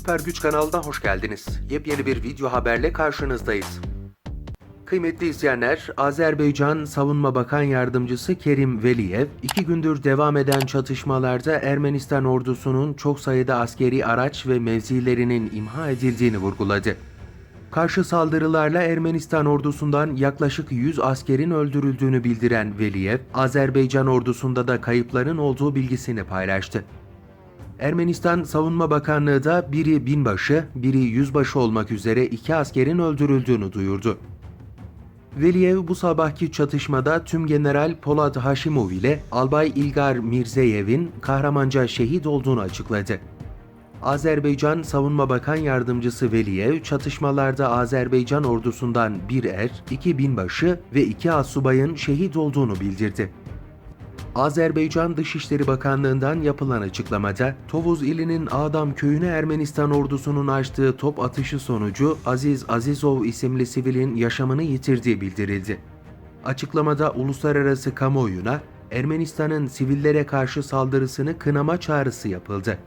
Süper Güç kanalına hoş geldiniz. Yepyeni bir video haberle karşınızdayız. Kıymetli izleyenler, Azerbaycan Savunma Bakan Yardımcısı Kerim Veliyev, iki gündür devam eden çatışmalarda Ermenistan ordusunun çok sayıda askeri araç ve mevzilerinin imha edildiğini vurguladı. Karşı saldırılarla Ermenistan ordusundan yaklaşık 100 askerin öldürüldüğünü bildiren Veliyev, Azerbaycan ordusunda da kayıpların olduğu bilgisini paylaştı. Ermenistan Savunma Bakanlığı da biri binbaşı, biri yüzbaşı olmak üzere iki askerin öldürüldüğünü duyurdu. Veliyev bu sabahki çatışmada tüm General Polat Haşimov ile Albay İlgar Mirzeyev'in kahramanca şehit olduğunu açıkladı. Azerbaycan Savunma Bakan Yardımcısı Veliyev, çatışmalarda Azerbaycan ordusundan bir er, iki binbaşı ve iki asubayın şehit olduğunu bildirdi. Azerbaycan Dışişleri Bakanlığı'ndan yapılan açıklamada, Tovuz ilinin Adam köyüne Ermenistan ordusunun açtığı top atışı sonucu Aziz Azizov isimli sivilin yaşamını yitirdiği bildirildi. Açıklamada uluslararası kamuoyuna Ermenistan'ın sivillere karşı saldırısını kınama çağrısı yapıldı.